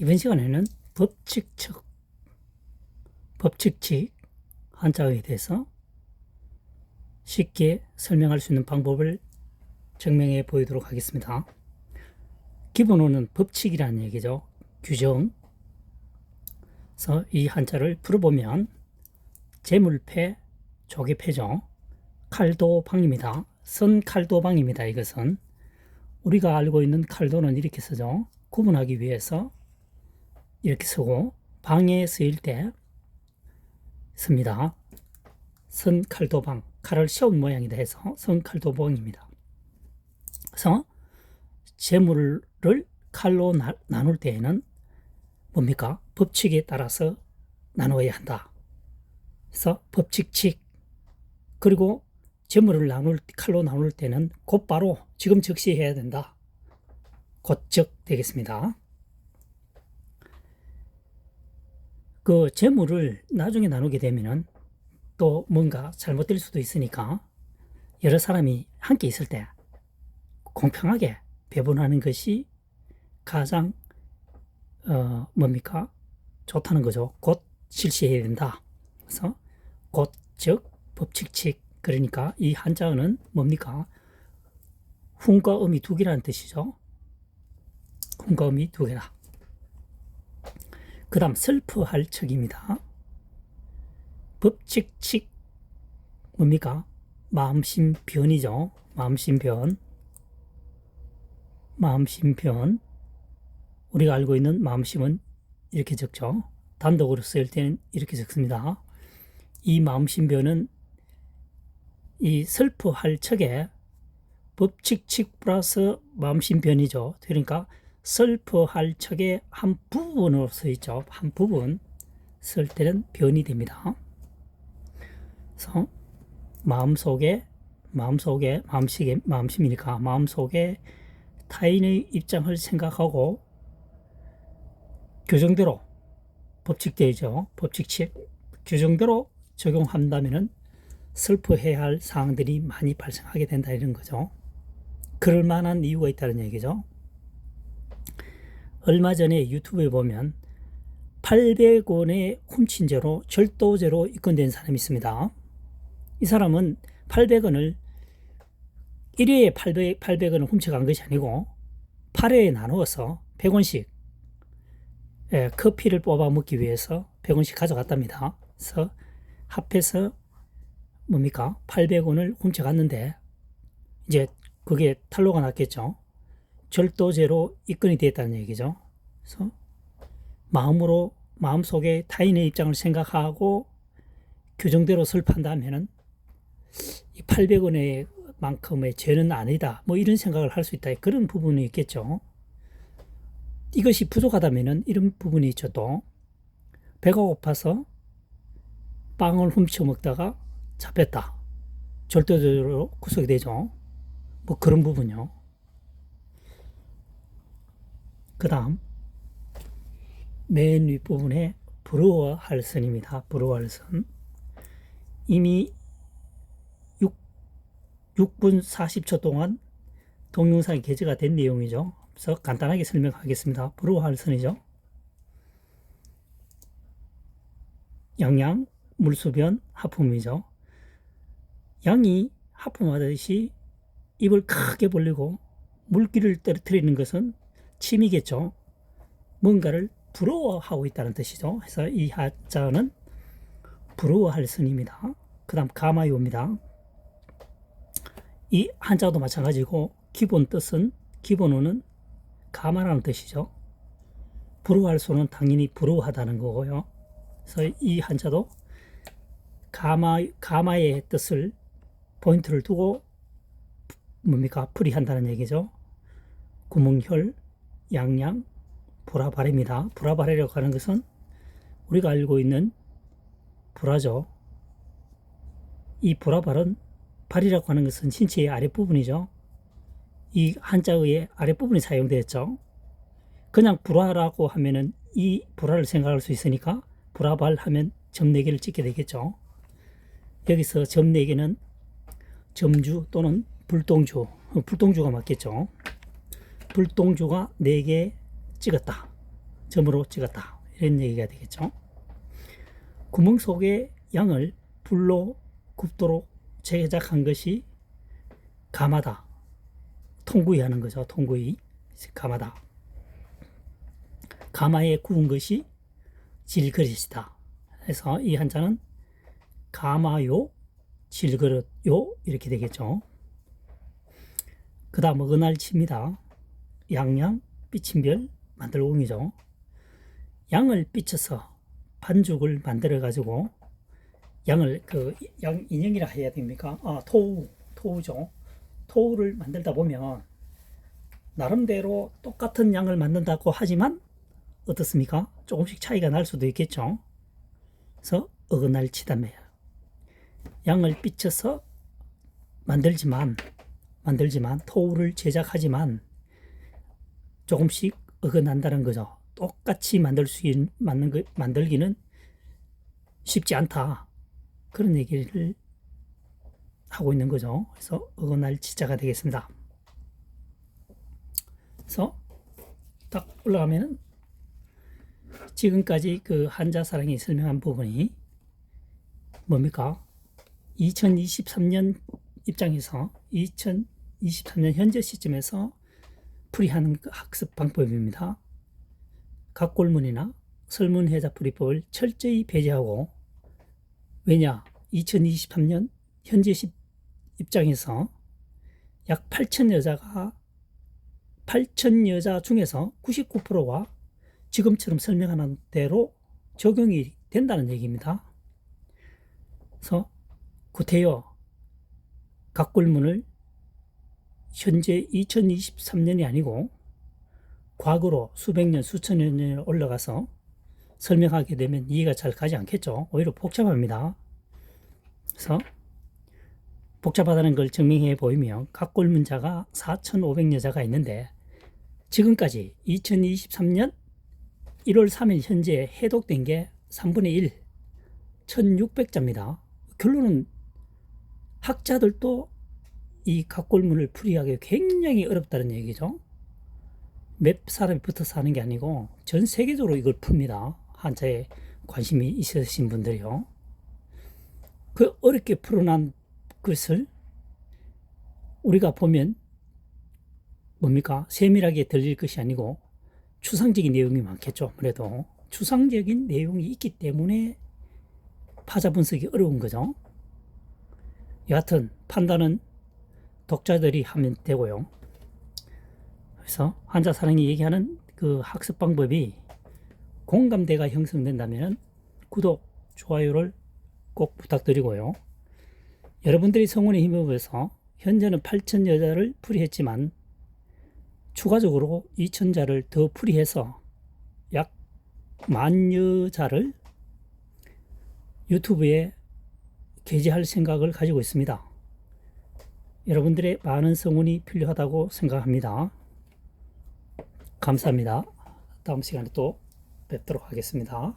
이번 시간에는 법칙측, 법칙칙 한자어에 대해서 쉽게 설명할 수 있는 방법을 증명해 보이도록 하겠습니다. 기본어는 법칙이라는 얘기죠. 규정. 그래서 이 한자를 풀어보면 재물패, 조개패죠. 칼도방입니다. 선칼도방입니다. 이것은 우리가 알고 있는 칼도는 이렇게 쓰죠. 구분하기 위해서 이렇게 쓰고 방에 쓰일 때 씁니다. 선칼도방 칼을 세운 모양이다 해서 선칼도방입니다. 그래서 재물을 칼로 나, 나눌 때에는 뭡니까? 법칙에 따라서 나누어야 한다. 그래서 법칙칙 그리고 재물을 나눌 칼로 나눌 때는 곧바로 지금 즉시 해야 된다. 곧즉 되겠습니다. 그 재물을 나중에 나누게 되면은 또 뭔가 잘못될 수도 있으니까 여러 사람이 함께 있을 때 공평하게 배분하는 것이 가장 어 뭡니까 좋다는 거죠. 곧 실시해야 된다. 그래서 곧 즉 법칙칙 그러니까 이 한자어는 뭡니까 훈과 음이 두 개라는 뜻이죠. 훈과 음이 두 개다. 그 다음 슬퍼할 척입니다. 법칙칙 뭡니까? 마음심 변이죠. 마음심 변. 마음심 변. 우리가 알고 있는 마음심은 이렇게 적죠. 단독으로 쓰일 때는 이렇게 적습니다. 이 마음심 변은 이 슬퍼할 척에 법칙칙 플러스 마음심 변이죠. 그러니까 슬퍼할 척의 한 부분으로 써 있죠. 한 부분 쓸 때는 변이 됩니다. 그래서 마음속에 마음속에 마음식에 마음심이니까 마음속에 타인의 입장을 생각하고 규정대로 법칙되죠. 법칙칙 규정대로 적용한다면은 슬퍼해야 할 사항들이 많이 발생하게 된다 이런 거죠. 그럴 만한 이유가 있다는 얘기죠. 얼마 전에 유튜브에 보면 800원의 훔친 죄로 절도죄로 입건된 사람이 있습니다. 이 사람은 800원을 1회에 800, 800원을 훔쳐간 것이 아니고 8회에 나누어서 100원씩 예, 커피를 뽑아 먹기 위해서 100원씩 가져갔답니다. 그래서 합해서 뭡니까? 800원을 훔쳐갔는데 이제 그게 탄로가 났겠죠. 절도죄로 입건이 됐다는 얘기죠. 그래서 마음으로 마음속에 타인의 입장을 생각하고 규정대로 설판다면은 이 800원의 만큼의 죄는 아니다. 뭐 이런 생각을 할 수 있다. 그런 부분이 있겠죠. 이것이 부족하다면은 이런 부분이 있죠. 또 배가 고파서 빵을 훔쳐 먹다가 잡혔다. 절도죄로 구속이 되죠. 뭐 그런 부분요. 그 다음 맨 윗부분에 부러워할 선입니다. 부러워할 선. 이미 6, 6분 40초 동안 동영상이 게재가 된 내용이죠. 그래서 간단하게 설명하겠습니다. 부러워할 선이죠. 양양, 물수변, 하품이죠. 양이 하품하듯이 입을 크게 벌리고 물기를 떨어뜨리는 것은 침이겠죠. 뭔가를 부러워하고 있다는 뜻이죠. 그래서 이 하자는 부러워할 선입니다. 그 다음 가마요입니다. 이 한자도 마찬가지고 기본 뜻은 기본어는 가마라는 뜻이죠. 부러워할 수는 당연히 부러워하다는 거고요. 그래서 이 한자도 가마 가마의 뜻을 포인트를 두고 뭡니까 풀이한다는 얘기죠. 구멍혈, 양양, 불화발입니다. 불화발이라고 하는 것은 우리가 알고 있는 불화죠. 이 불화발은 발이라고 하는 것은 신체의 아랫부분이죠. 이 한자의 아랫부분이 사용되었죠. 그냥 불화라고 하면은 이 불화를 생각할 수 있으니까 불화발 하면 점 4개를 찍게 되겠죠. 여기서 점 4개는 점주 또는 불동주, 불동주가 맞겠죠. 불동주가 4개 찍었다. 점으로 찍었다. 이런 얘기가 되겠죠. 구멍 속에 양을 불로 굽도록 제작한 것이 가마다. 통구이 하는 거죠. 통구이. 가마다. 가마에 구운 것이 질그릇이다. 그래서 이 한자는 가마요, 질그릇요 이렇게 되겠죠. 그 다음 은알치입니다. 양양, 삐친별, 만들공이죠. 양을 삐쳐서 반죽을 만들어 가지고 양을 그 양 인형이라 해야 됩니까? 아 토우 토우죠. 토우를 만들다 보면 나름대로 똑같은 양을 만든다고 하지만 어떻습니까? 조금씩 차이가 날 수도 있겠죠. 그래서 어긋날치다매요. 양을 삐쳐서 만들지만 만들지만 토우를 제작하지만 조금씩 어긋난다는 거죠. 똑같이 만들 수 있는 만든 거, 만들기는 쉽지 않다. 그런 얘기를 하고 있는 거죠. 그래서 어긋날 치자가 되겠습니다. 그래서 딱 올라가면은 지금까지 그 한자 사랑이 설명한 부분이 뭡니까? 2023년 입장에서 2023년 현재 시점에서 풀이하는 그 학습 방법입니다. 각골문이나 설문해자 풀이법을 철저히 배제하고 왜냐 2023년 현재 시 입장에서 약 8천 여자가 8천 여자 중에서 99%가 지금처럼 설명하는 대로 적용이 된다는 얘기입니다. 그래서 구태여 각골문을 현재 2023년이 아니고 과거로 수백 년, 수천 년을 올라가서 설명하게 되면 이해가 잘 가지 않겠죠. 오히려 복잡합니다. 그래서 복잡하다는 걸 증명해 보이면 각골문자가 4,500여 자가 있는데 지금까지 2023년 1월 3일 현재 해독된 게 3분의 1, 1600자입니다. 결론은 학자들도 이 각골문을 풀이하기 굉장히 어렵다는 얘기죠. 몇 사람이 붙어서 하는 게 아니고 전 세계적으로 이걸 풉니다. 한자에 관심이 있으신 분들이요. 그 어렵게 풀어난 것을 우리가 보면 뭡니까? 세밀하게 들릴 것이 아니고 추상적인 내용이 많겠죠. 아무래도 추상적인 내용이 있기 때문에 파자 분석이 어려운 거죠. 여하튼 판단은 독자들이 하면 되고요. 그래서 한자 사랑이 얘기하는 그 학습 방법이 공감대가 형성된다면 구독, 좋아요를 꼭 부탁드리고요. 여러분들이 성원에 힘입어서 현재는 8천 여자를 풀이했지만 추가적으로 2천 자를 더 풀이해서 약 만 여자를 유튜브에 게재할 생각을 가지고 있습니다. 여러분들의 많은 성원이 필요하다고 생각합니다. 감사합니다. 다음 시간에 또 뵙도록 하겠습니다.